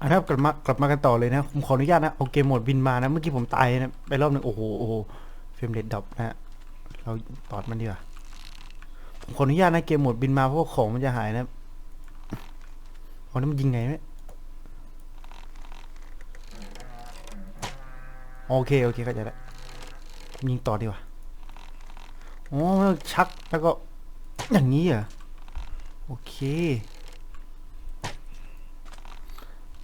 อะครับกลับมากลับมากันต่อเลยนะผมขออนุญาตนะเอาเกมโหมดบินมานะเมื่อกี้ผมตายนะไปรอบหนึ่งโอ้โหโอ้โหเฟรมเรทดับนะฮะเราตอดมันดีกว่าผมขออนุญาตนะเกมโหมดบินมาเพราะว่าของมันจะหายนะเอานั้มันยิงไงไหมโอเคโอเคเข้าใจแล้วยิงต่อดีกว่าอ๋อชักแล้วก็อย่างนี้เหรอโอเค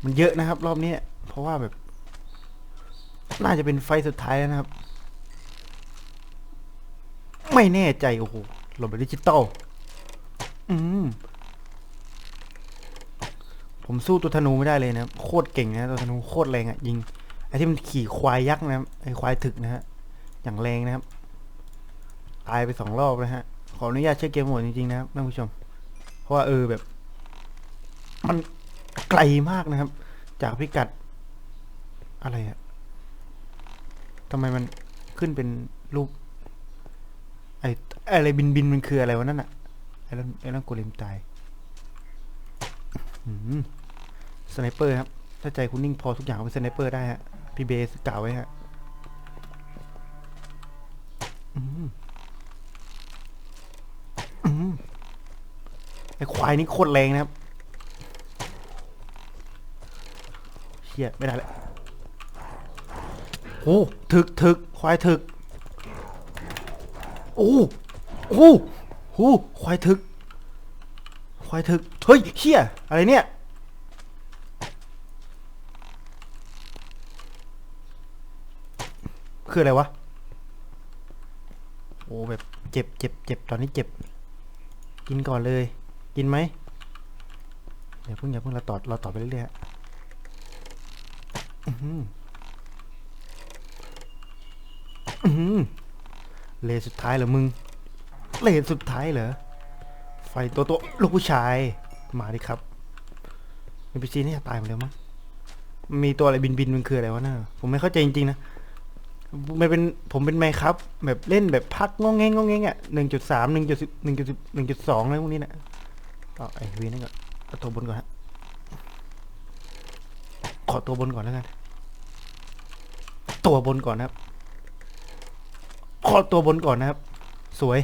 มันเยอะนะครับ รอบนี้เพราะว่าแบบ น่าจะเป็นไฟสุดท้ายแล้วนะครับ ไม่แน่ใจ โอ้โหหลบแบบดิจิตอลอืมผมสู้ตัวธนูไม่ได้เลยนะโคตรเก่งนะตัวธนูโคตรแรงอะ่ะยิงไอ้ที่มันขี่ควายยักษ์นะไอ้ควายถึกนะฮะอย่างแรงนะครับ ตายไปสองรอบนะฮะ ขออนุญาตเช็คเกมหมดจริงๆนะครับท่านผู้ชม เพราะว่าเออแบบ มัน ไกลมากนะครับ จากพิกัด อะไรอะทำไมมันขึ้นเป็นรูป ไออะไรบินบินมันคืออะไรวะนั่นอะไอ้นั่นไอ้นั่นโกเลมตายสไนเปอร์ครับ ถ้าใจคุณนิ่งพอทุกอย่างเป็นสไนเปอร์ได้ฮะ พี่เบสกล่าวไว้ฮะไอ้ควายนี่โคตรแรงนะครับ เชี่ยไม่ได้แล้วโอ้ถึกถึกควายถึกโอ้โอ้โหควายถึก ควายถึก เฮ้ยเชี่ยอะไรเนี่ยคืออะไรวะ โอ้แบบเจ็บเจ็บเจ็บตอนนี้เจ็บ กินก่อนเลย กินไหมอย่าเพิ่งอย่าเพิ่งเราต่อเราต่อไปเรื่อยๆฮะ อื้อหืออื้อหือ เลสุดท้ายเหรอมึง เลสุดท้ายเหรอ ไฟตัวตัวลูกผู้ชาย มาดิครับเอ็นพีซีนี่จะตายหมดแล้วมั้ง มีตัวอะไรบินบินมันคืออะไรวะน่ะผมไม่เข้าใจจริงๆนะมันเป็นผมเป็นไมครับ แบบเล่นแบบพักงงเงงงงเงงอะหนึ่งจุดสามหนึ่งจุดสิบหนึ่งจุดหนึ่งจุดสองอะไรพวกนี้นะเอาไอวีนั่นก่อนเอาตัวบนก่อนฮะ อตัวบนก่อนแล้วกัน ตัวบนก่อนนะครับ ขอตัวบนก่อนนะครับ สวย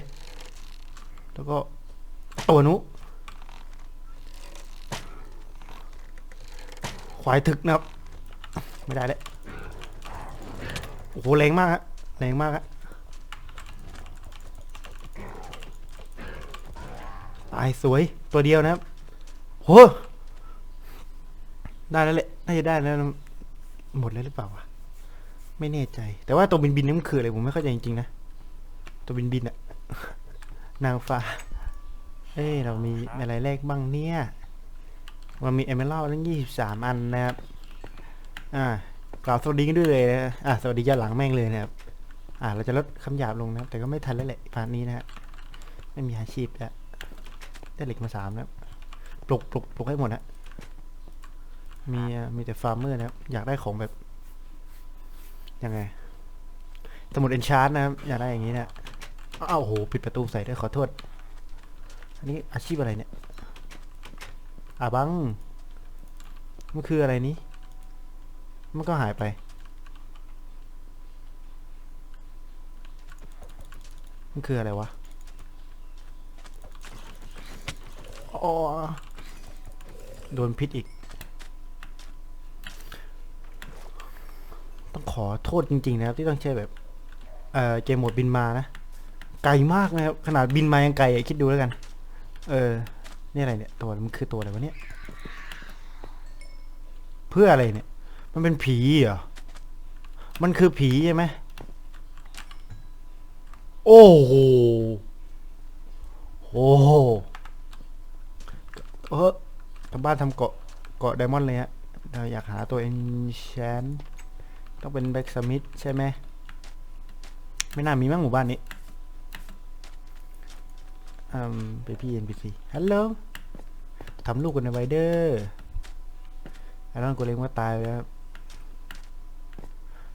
แล้วก็ตัวนุควายถึกนะครับ ไม่ได้แล้วโอ้โหแรงมากฮะแรงมากฮะตายสวยตัวเดียวนะครับโห ได้แล้วแหละน่าจะได้แล้วนะหมดแล้วหรือเปล่าวะไม่แน่ใจ แต่ว่าตัวบินบินนี่มันคืออะไรผมไม่เข้าใจจริงๆนะตัวบินบินอะนางฟ้า เอ้ยเรามีอะไรแรกบ้างเนี่ยเรามีเอเมอรัลด์ทั้งยี่สิบสามอันนะครับ อ่ากล่าวสวัสดีกันด้วยเลยนะอะสวัสดีย้อนหลังแม่งเลยนะครับ อ่าเราจะลดคำหยาบลงนะครับ แต่ก็ไม่ทันแล้วแหละพาร์ทนี้นะฮะไม่มีอาชีพแล้วได้เหล็กมาสามแล้วปลุกปลุกปลุกให้หมดนะ มีมีแต่ฟาร์มเมอร์นะครับ อยากได้ของแบบยังไง สมุดเอนชาร์นะครับ อยากได้อย่างนี้นะอ้าวโอ้โหปิดประตูใส่ด้วยขอโทษ อันนี้อาชีพอะไรเนี่ยอาบัง มันคืออะไรนี้ มันก็หายไป มันคืออะไรวะ อ๋อ โดนพิษอีก ต้องขอโทษจริง ๆ นะครับ ที่ต้องใช้แบบเอ่อเกมโหมดบินมานะ ไกลมากนะครับ ขนาดบินมายังไกลอคิดดูแล้วกัน เออนี่อะไรเนี่ยตัวมันคือตัวอะไรวะเนี่ยเพื่ออะไรเนี่ย มันเป็นผีเหรอ มันคือผีใช่ไหมโอ้โหโอ้โหเออทำบ้านทำเกาะเกาะไดมอนด์เลยฮะเราอยากหาตัวเอนชน ต้องเป็นแบ็กสมิธใช่ไหมไม่น่ามีมั้งหมู่บ้านนี้อืมไปพี่เอ็นพีซีฮัลโหลทำลูกกันในไวเดอร์ไอ้นั่นกูเล็งว่าตายไปแล้วครับ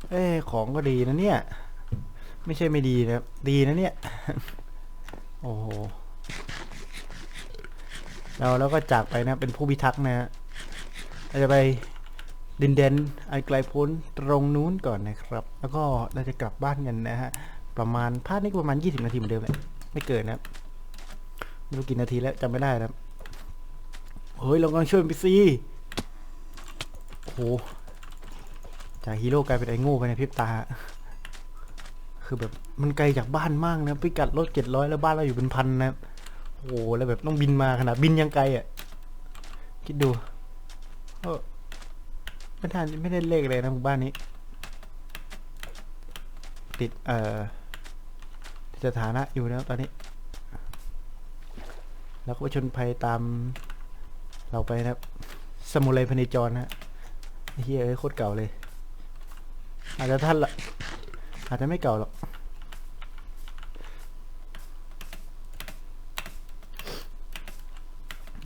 เอ้ของก็ดีนะเนี่ย ไม่ใช่ไม่ดีนะดีนะเนี่ย โอ้โหเราแล้วก็จากไปนะ เป็นผู้พิทักษ์นะฮะเราจะไป ดินแดนอันไกลโพ้นตรงนู้นก่อนนะครับ แล้วก็เราจะกลับบ้านกันนะฮะ ประมาณพาดนี้ก็ประมาณ 20 นาทีเหมือนเดิมแหละไม่เกินนะครับไม่รู้กี่นาทีแล้วจำไม่ได้นะเฮ้ยเรากำลังช่วยพีซีโอ้โหจากฮีโร่กลายเป็นไอ้โง่ไปในพริบตา คือแบบมันไกลจากบ้านมากนะพิกัดรถเจ็ดร้อยแล้วบ้านเราอยู่เป็นพันนะครับโอ้โหแล้วแบบต้องบินมาขนาดบินยังไกลอะ คิดดูเออ ไม่ทันไม่ได้เลขเลยนะหมู่บ้านนี้ ติดเอ่อติดสถานะอยู่แล้วตอนนี้ แล้วก็ชนภัยตามเราไปนะครับ สมุไรพเนจรนะฮะเฮียเอ้ยโคตรเก่าเลย อาจจะท่านละอาจจะไม่เก่าหรอก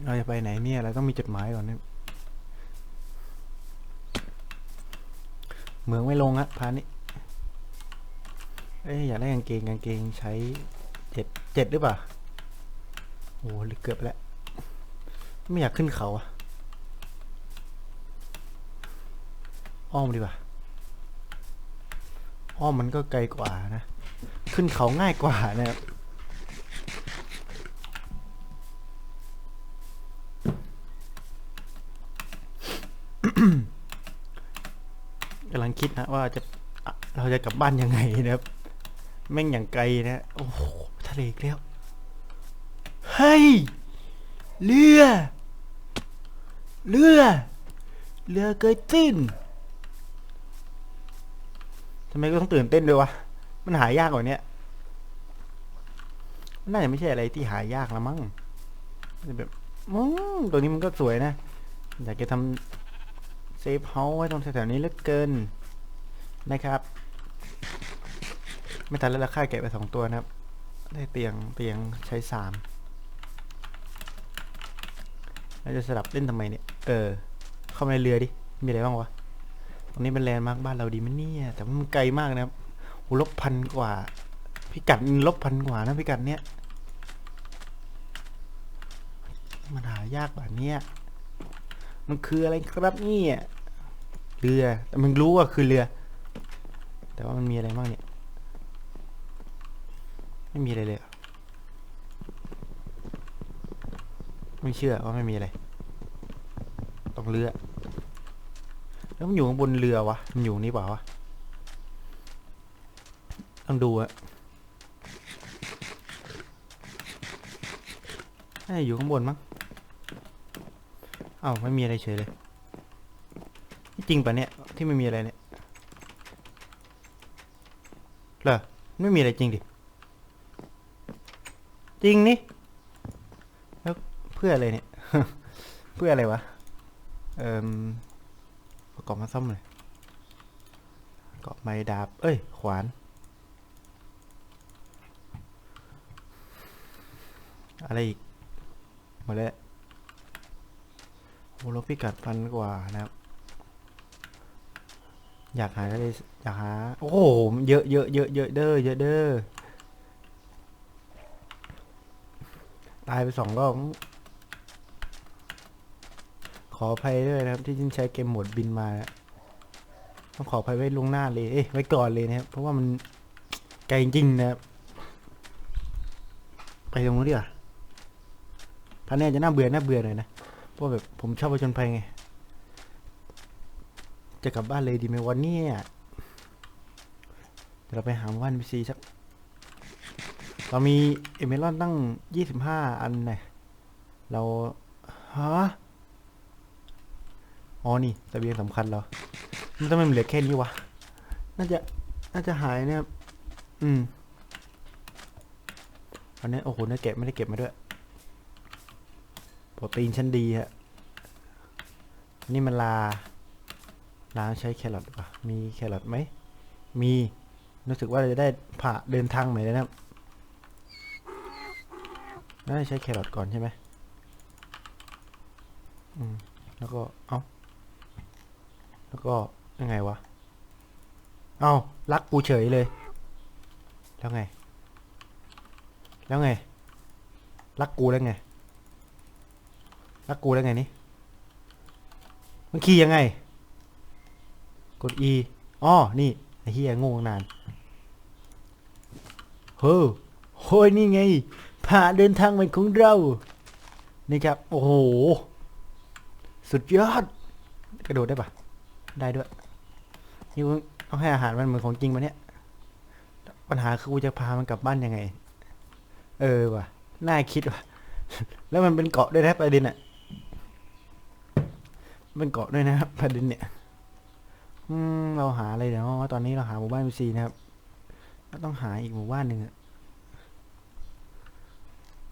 เราจะไปไหนเนี่ยเราต้องมีจดหมายก่อนเนี่ย เหมืองไม่ลงอะพานี้เอ้ยอยากได้กางเกงกางเกงใช้เจ็ดเจ็ดหรือเปล่าโอ้หรือเกือบแล้ว ไม่อยากขึ้นเขาอะอ้อมดีกว่าอ้อมมันก็ไกลกว่านะ ขึ้นเขาง่ายกว่านะครับ กำลังคิดนะว่าจะอะเราจะกลับบ้านยังไงนะครับ แม่งอย่างไกลนะ โอ้โหทะเลกแล้ว เฮ้ย เรือ เรือ เรือเกยตื้นทำไมก็ต้องตื่นเต้นด้วยวะ มันหายากกว่าเนี้ยมันน่าจะไม่ใช่อะไรที่หายากละมั้งแบบอืมตัวนี้มันก็สวยนะ อยากจะทำ เซฟเฮาไว้ตรงแถวๆนี้เลือเกินนะครับ ไม่ทันแล้วราคาแกะไปสองตัวนะครับ ได้เตียงเตียงใช้สามเราจะสลับเล่นทำไมเนี่ย เออ เข้ามาในเรือดิ มีอะไรบ้างวะ ตรงนี้เป็นแลนด์มาร์คบ้านเราดีไหมเนี่ย แต่ว่ามันไกลมากนะครับโหลบพันกว่า พิกัดลบพันกว่านะพิกัดเนี้ย มันหายากกว่านี้ มันคืออะไรครับเนี่ยเรือแต่มันรู้ว่าคือเรือ แต่ว่ามันมีอะไรบ้างเนี่ย ไม่มีอะไรเลยไม่เชื่อว่าไม่มีอะไรต้องเรือ แล้วมันอยู่ข้างบนเรือวะมันอยู่นี่เปล่าวะต้องดูอะน่าอยู่ข้างบนมั้ง อ้าวไม่มีอะไรเฉยเลยจริงปะเนี่ยที่ไม่มีอะไรเนี่ยเหรอไม่มีอะไรจริงดิ จริงนี่แล้วเพื่ออะไรเนี่ย เพื่ออะไรวะ เอ่มประกอบมาซ่อมเลยประกอบไม้ดาบ เอ้ย ขวาน อะไรอีกหมดแล้ว โอ้ลบพิกัดพันกว่านะครับ อยากหาอะไรอยากหา โอ้โห เยอะเยอะเยอะเยอะเด้อเยอะเด้อตายไปสองรอบขออภัยด้วยนะครับ ที่จินใช้เกมโหมดบินมา ต้องขออภัยไว้ล่วงหน้าเลยเอ้ยไว้ก่อนเลยนะครับ เพราะว่ามันไกลจริงๆนะครับ ไปตรงนู้นดีกว่าท่านนี้จะน่าเบื่อน่าเบื่อหน่อยนะ เพราะแบบผมชอบผจญภัยไง จะกลับบ้านเลยดีไหมวันนี้เดี๋ยวเราไปหาว่านพีซีสัก เรามีเอเมลอนตั้งยี่สิบห้าอันเนี่ยเราฮะอ๋อนี่เบียงสำคัญเรามันทำไมมันเหลือแค่นี้วะ น่าจะ น่าจะหายเนี่ยครับอืมอันนี้โอ้โหเนื้อแกะไม่ได้เก็บมาด้วย โปรตีนชั้นดีฮะ นี่มันลา ลาใช้แครอทหรือเปล่ามีแครอทไหม มี รู้สึกว่าจะได้ผ่าเดินทางใหม่เลยนะน่าจะใช้แครอทก่อนใช่ไหมอืม แล้วก็ เอาแล้วก็ยังไงวะ เอารักกูเฉยเลย แล้วไง แล้วไง รักกูแล้วไง รักกูแล้ไงนี่มันขี่ยังไง กด E อ๋อนี่ไอ้เฮียโง่นานเฮ้โฮ้ยนี่ไงผ่าเดินทางใหม่ของเรา นี่ครับ โอ้โห สุดยอด กระโดดได้ปะได้ด้วยนี่กูต้องให้อาหารมันเหมือนของจริงปะเนี่ย ปัญหาคือกูจะพามันกลับบ้านยังไง เออว่ะ น่าคิดว่ะ แล้วมันเป็นเกาะด้วยนะประเด็นอะ เป็นเกาะด้วยนะครับประเด็นเนี่ย อืมเราหาอะไรเดี๋ยวตอนนี้เราหาหมู่บ้านซีนะครับก็ต้องหาอีกหมู่บ้านหนึ่งอะ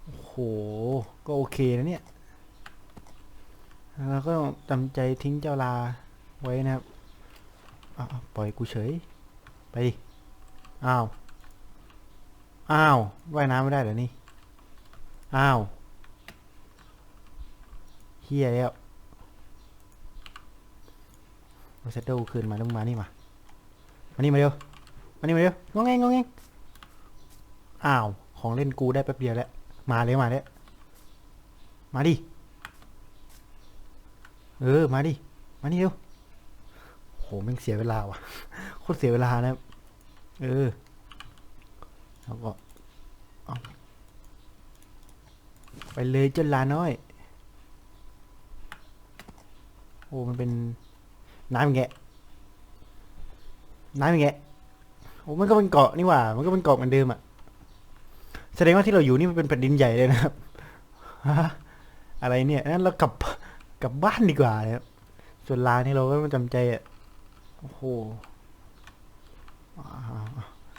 โอ้โห ก็โอเคนะเนี่ยแล้วก็จำใจทิ้งเจ้าลาไว้นะครับอ้าวปล่อยกูเฉย ไปดิ อ้าว อ้าว ว่ายน้ำไม่ได้เหรอนี่ อ้าวเฮียแล้ว เอาเซตเดิลคืนมาลงมานี่มา มานี่มาเร็ว มานี่มาเร็วงงแงงงงแงงอ้าว ของเล่นกูได้แป๊บเดียวแล้ว มาเลยมาเลยมาดิ เออ มาดิ มานี่เร็วโหม่งเสียเวลาว่ะ โคตรเสียเวลานะ เออ แล้วก็ไปเลยเจ้าลาน้อย โอ้ มันเป็น น้ำอย่างเงี้ยน้ำอย่างเงี้ยโอ้มันก็เป็นเกาะนี่หว่า มันก็เป็นเกาะเหมือนเดิมอะแสดงว่าที่เราอยู่นี่มันเป็นแผ่นดินใหญ่เลยนะครับอะไรเนี่ยงั้นเรากลับกลับบ้านดีกว่านะครับส่วนลานี่เราก็ไม่จำใจอะโอ้โห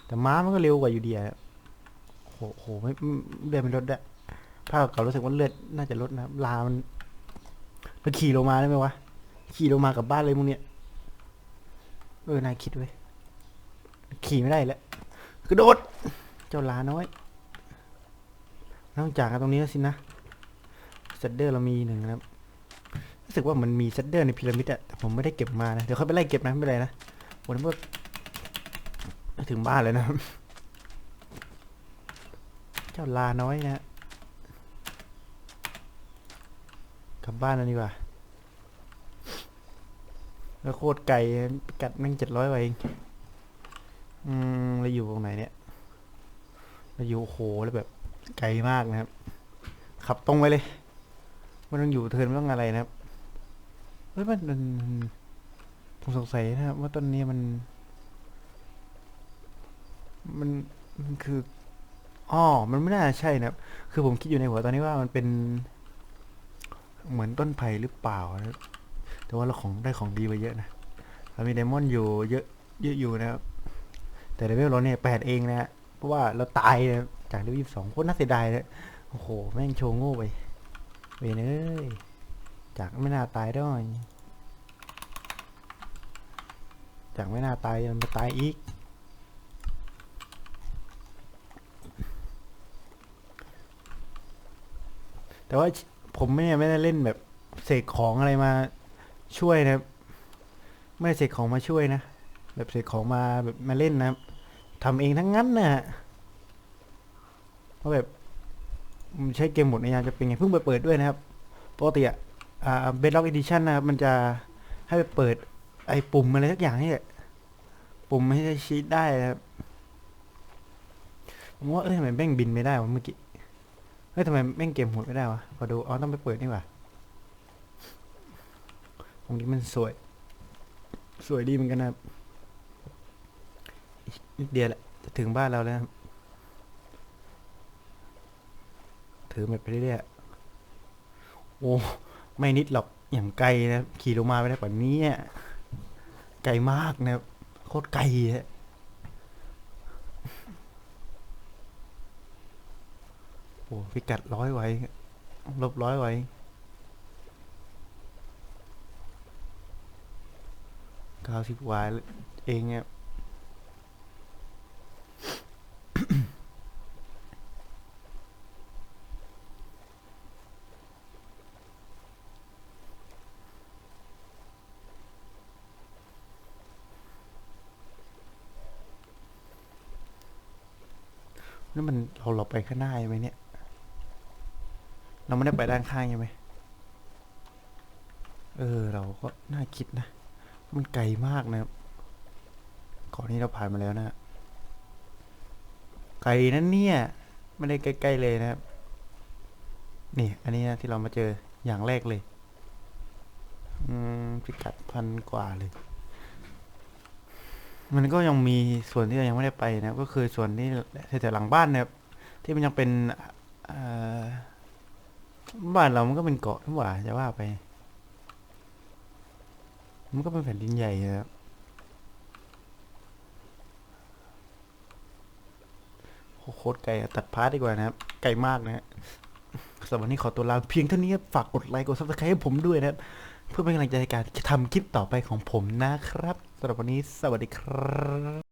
แต่ม้ามันก็เร็วกว่าอยู่ดีอะโอ้โหโหไม่ไม่เลือดมันลดอะภาคเก่ารู้สึกว่าเลือดน่าจะลดนะครับลามันมันขี่ลงมาได้ไหมวะ ขี่ลงมากลับบ้านเลยมึงเนี่ย เออน่าคิดเว้ขี่ไม่ได้แล้วกระโดด เจ้าลาน้อยนอกจากกันตรงนี้แล้วสินะเซตเดอร์เรามีหนึ่งนะครับรู้สึกว่ามันมีเซตเดอร์ในพีระมิดอะแต่ผมไม่ได้เก็บมานะ เดี๋ยวค่อยไปไล่เก็บนะไม่เป็นไรนะวันนี้ก็ถึงบ้านเลยนะ เจ้าลาน้อยนะฮะกลับบ้านแล้วดีกว่า แล้วโคตรไกลกัดแม่งเจ็ดร้อยกว่าเองอืมเราอยู่ตรงไหนเนี่ยเราอยู่โหแล้วแบบไกลมากนะครับ ขับตรงไปเลยไม่ต้องอยู่เทินไม่ต้องอะไรนะครับเฮ้ยมันมันผมสงสัยนะครับ ว่าต้นนี้มัน มันมันคืออ๋อมันไม่น่าใช่นะครับ คือผมคิดอยู่ในหัวตอนนี้ว่ามันเป็น เหมือนต้นไผ่หรือเปล่านะครับ แต่ว่าเราของได้ของดีไปเยอะนะเรามีไดมอนด์อยู่เยอะเยอะอยู่นะครับ แต่เลเวลเราเนี่ยแปดเองนะฮะเพราะว่าเราตายนะจากเลเวลยี่สิบสองโคตรน่าเสียดายเลยโอ้โห แม่งโชว์โง่ไปเวยเนยจากไม่น่าตายด้วยจากไม่น่าตายมันมาตายอีกแต่ว่าผมไม่ไม่ได้เล่นแบบเสกของอะไรมา ช่วยนะครับ ไม่เสกของมาช่วยนะ แบบเสกของมาแบบมาเล่นนะทำเองทั้งนั้นนะฮะเพราะแบบใช้เกมหมดในยามจะเป็นไงเพิ่งไปเปิดด้วยนะครับปกติอะอ่าเบดล็อกอีดิชันนะครับมันจะให้ไปเปิดไอ้ปุ่มอะไรสักอย่างนี่แหละปุ่มไม่ได้ชีตได้นะครับผมว่าเอ้ยทำไมแม่งบินไม่ได้วะเมื่อกี้เฮ้ยทำไมแม่งเกมหมดไม่ได้วะพอดูอ๋อต้องไปเปิดนี่ว่า ตรงนี้มันสวย สวยดีเหมือนกันนะครับนิดเดียวแหละ จะถึงบ้านเราแล้วครับถือแบบไปเรื่อยๆโอ้ไม่นิดหรอกอย่างไกลนะขี่ลงมาไปได้กว่านี้ไกลมากนะครับโคตรไกลฮะโอ้พิกัดร้อยไว้ลบร้อยไว้ เก้าสิบวายเองเนี่ยนั่มันเราเราไปข้างหน้าใช่ไหมเนี่ย เราไม่ได้ไปด้านข้างใช่ไหม เออ เราก็น่าคิดนะ มันไกลมากนะครับก่อนนี้เราผ่านมาแล้วนะฮะไกลนั่นเนี่ยไม่ได้ใกล้ๆเลยนะครับ นี่ อันนี้นะที่เรามาเจออย่างแรกเลย อืมพิกัดพันกว่าเลย มันก็ยังมีส่วนที่เรายังไม่ได้ไปนะครับก็คือส่วนที่แถวๆหลังบ้านนะครับที่มันยังเป็นบ้านเรามันก็เป็นเกาะทั้งหว่าจะว่าไป มันก็เป็นแผ่นดินใหญ่นะครับโคตรไกลตัดพาร์ทดีกว่านะครับ ไกลมากนะฮะสำหรับวันนี้ขอตัวลาเพียงเท่านี้ฝากกดไลค์กดซับสไครต์ให้ผมด้วยนะครับ เพื่อเป็นกำลังใจในการทำคลิปต่อไปของผมนะครับสำหรับวันนี้สวัสดีครับ